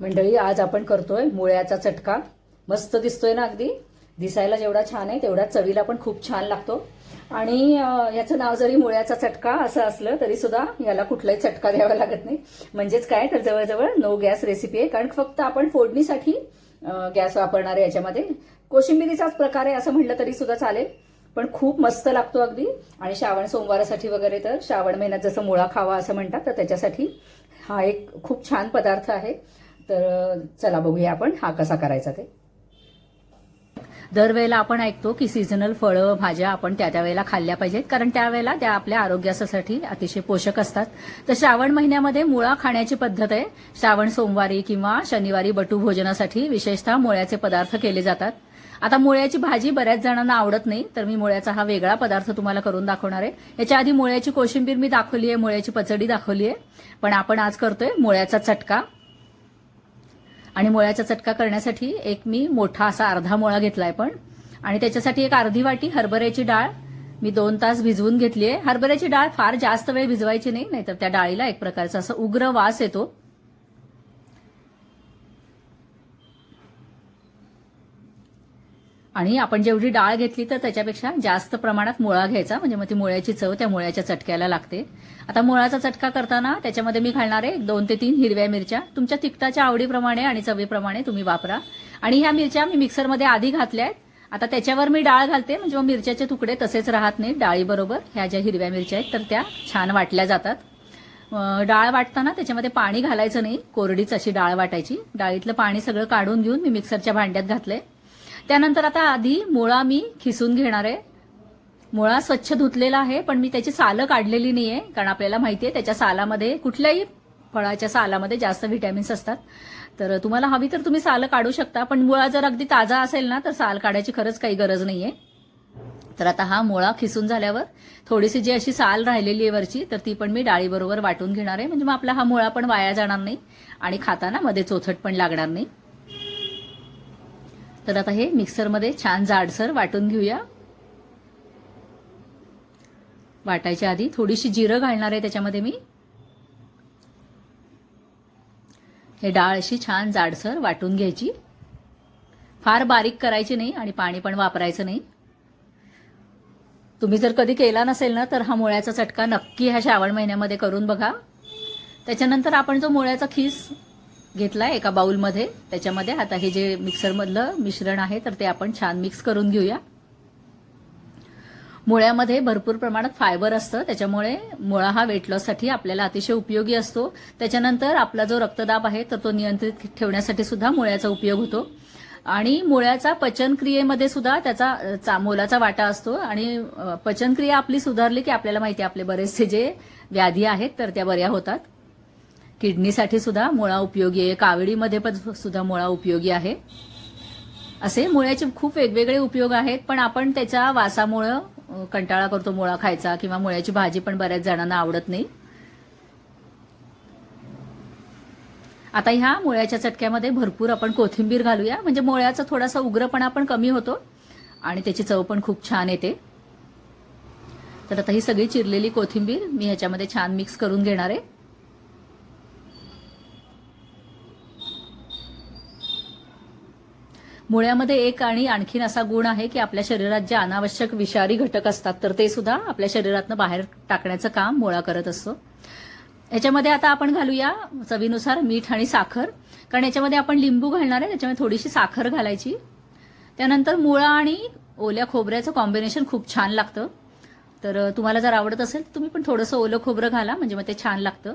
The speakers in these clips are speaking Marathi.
मंडळी आज आपण करतोय मुळ्याचा चटका. मस्त दिसतोय ना अगदी? दिसायला जेवढा छान आहे तेवढा चवीला पण खूप छान लागतो. आणि याचं नाव जरी मुळ्याचा चटका असं असलं तरी सुद्धा याला कुठलाही चटका द्यावा लागत नाही. म्हणजेच काय तर जवळजवळ नो गॅस रेसिपी आहे. कारण फक्त आपण फोडणीसाठी गॅस वापरणार आहे याच्यामध्ये. कोशिंबिरीचाच प्रकार आहे असं म्हटलं तरी सुद्धा चालेल. पण खूप मस्त लागतो अगदी. आणि श्रावण सोमवारासाठी वगैरे तर श्रावण महिन्यात जसं मुळा खावा असं म्हणतात तर त्याच्यासाठी हा एक खूप छान पदार्थ आहे. तर चला बघूया आपण हा कसा करायचा ते. दरवेळेला आपण ऐकतो की सीझनल फळं भाज्या आपण त्या त्या वेळेला खाल्ल्या पाहिजेत. कारण त्यावेळेला त्या आपल्या आरोग्यासाठी अतिशय पोषक असतात. तर श्रावण महिन्यामध्ये मुळा खाण्याची पद्धत आहे. श्रावण सोमवारी किंवा शनिवारी बटू भोजनासाठी विशेषतः मुळ्याचे पदार्थ केले जातात. आता मुळ्याची भाजी बऱ्याच जणांना आवडत नाही तर मी मुळ्याचा हा वेगळा पदार्थ तुम्हाला करून दाखवणार आहे. याच्या आधी मुळ्याची कोशिंबीर मी दाखवली आहे मुळ्याची पचडी दाखवली आहे. पण आपण आज करतोय मुळ्याचा चटका. आणि मुळ्याचा चटका करण्यासाठी एक मी मोठा असा अर्धा मुळा घेतलाय पण. आणि त्याच्यासाठी एक अर्धी वाटी हरभऱ्याची डाळ. मी दोन तास भिजवून घेतली आहे हरभऱ्याची डाळ फार जास्त वेळ भिजवायची नाही नाहीतर त्या डाळीला एक प्रकारचा असं उग्र वास येतो. आणि आपण जेवढी डाळ घेतली तर त्याच्यापेक्षा जास्त प्रमाणात मुळा घ्यायचा. म्हणजे मग ती मुळ्याची चव त्या मुळ्याच्या चटक्याला लागते. आता मुळाचा चटका करताना त्याच्यामध्ये मी घालणार आहे दोन ते तीन हिरव्या मिरच्या. तुमच्या तिखटाच्या आवडीप्रमाणे आणि चवीप्रमाणे तुम्ही वापरा. आणि ह्या मिरच्या मी मिक्सरमध्ये आधी घातल्या आहेत. आता त्याच्यावर मी डाळ घालते. म्हणजे मग मिरच्याचे तुकडे तसेच राहत नाहीत डाळीबरोबर. ह्या ज्या हिरव्या मिरच्या आहेत तर त्या छान वाटल्या जातात. डाळ वाटताना त्याच्यामध्ये पाणी घालायचं नाही. कोरडीच अशी डाळ वाटायची. डाळीतलं पाणी सगळं काढून घेऊन मी मिक्सरच्या भांड्यात घातलंय. त्यानंतर आता आधी मुळा मी खिसून घेणार आहे. मुळा स्वच्छ धुतलेला आहे पण मी त्याची सालं काढलेली नाही आहे कारण आपल्याला माहिती आहे त्याच्या सालामध्ये कुठल्याही फळाच्या सालामध्ये जास्त व्हिटॅमिन्स असतात. तर तुम्हाला हवी तर तुम्ही सालं काढू शकता पण मुळा जर अगदी ताजा असेल ना तर साल काढायची खरंच काही गरज नाही आहे तर आता हा मुळा खिसून झाल्यावर थोडीशी जी अशी साल राहिलेली आहे वरची तर ती पण मी डाळीबरोबर वाटून घेणार आहे. म्हणजे मग आपला हा मुळा पण वाया जाणार नाही आणि खाताना मध्ये चोथट पण लागणार नाही. तर आता हे मिक्सरमध्ये छान जाडसर वाटून घेऊया. वाटायच्या आधी थोडीशी जिरं घालणार आहे त्याच्यामध्ये मी. हे डाळ अशी छान जाडसर वाटून घ्यायची. फार बारीक करायची नाही आणि पाणी पण वापरायचं नाही. तुम्ही जर कधी केला नसेल ना तर हा मुळ्याचा चटका नक्की ह्या श्रावण महिन्यामध्ये करून बघा. त्याच्यानंतर आपण जो मुळ्याचा खीस घेतलाय एका बाउलमध्ये. त्याच्यामध्ये आता हे जे मिक्सरमधलं मिश्रण आहे तर ते आपण छान मिक्स करून घेऊया. मुळ्यामध्ये भरपूर प्रमाणात फायबर असतं त्याच्यामुळे मुळा हा वेट लॉससाठी आपल्याला अतिशय उपयोगी असतो. त्याच्यानंतर आपला जो रक्तदाब आहे तर तो नियंत्रित ठेवण्यासाठी सुद्धा मुळ्याचा उपयोग होतो. आणि मुळ्याचा पचनक्रियेमध्ये सुद्धा त्याचा चा मोलाचा वाटा असतो. आणि पचनक्रिया आपली सुधारली की आपल्याला माहिती आहे आपले बरेचसे जे व्याधी आहेत तर त्या बऱ्या होतात. किडनीसाठी सुद्धा मुळा उपयोगी आहे. काविडीमध्ये पण सुद्धा मुळा उपयोगी आहे. असे मुळ्याचे खूप वेगवेगळे उपयोग आहेत पण आपण त्याच्या वासामुळं कंटाळा करतो मुळा खायचा किंवा मुळ्याची भाजी पण बऱ्याच जणांना आवडत नाही. आता ह्या मुळ्याच्या चटक्यामध्ये भरपूर आपण कोथिंबीर घालूया. म्हणजे मुळ्याचा थोडासा उग्रपणा पण कमी होतो आणि त्याची चव पण खूप छान येते. तर आता ही सगळी चिरलेली कोथिंबीर मी ह्याच्यामध्ये छान मिक्स करून घेणार आहे. मुळ्यामध्ये एक आणि आणखीन असा गुण आहे की आपल्या शरीरात जे अनावश्यक विषारी घटक असतात तर ते सुद्धा आपल्या शरीरातनं बाहेर टाकण्याचं काम मुळा करत असतो. याच्यामध्ये आता आपण घालूया चवीनुसार मीठ आणि साखर. कारण याच्यामध्ये आपण लिंबू घालणार आहे त्याच्यामध्ये थोडीशी साखर घालायची. त्यानंतर मुळा आणि ओल्या खोबऱ्याचं कॉम्बिनेशन खूप छान लागतं. तर तुम्हाला जर आवडत असेल तुम्ही पण थोडंसं ओलं खोबरं घाला म्हणजे मग ते छान लागतं.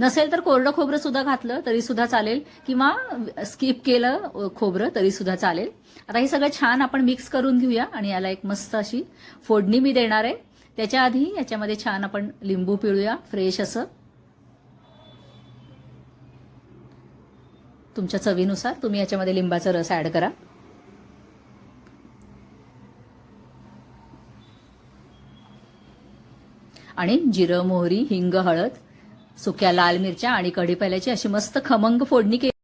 नसेल तर कोरडं खोबरं सुद्धा घातलं तरी सुद्धा चालेल किंवा स्किप केलं खोबरं तरी सुद्धा चालेल. आता हे सगळं छान आपण मिक्स करून घेऊया आणि याला एक मस्त अशी फोडणी मी देणार आहे. त्याच्या आधी याच्यामध्ये छान आपण लिंबू पिळूया फ्रेश असं. तुमच्या चवीनुसार तुम्ही याच्यामध्ये लिंबाचा रस ऍड करा. आणि जिरं मोहरी हिंग हळद सुक्या लाल मिरच्या आणि कढीपाल्याची अशी मस्त खमंग फोडणी केली.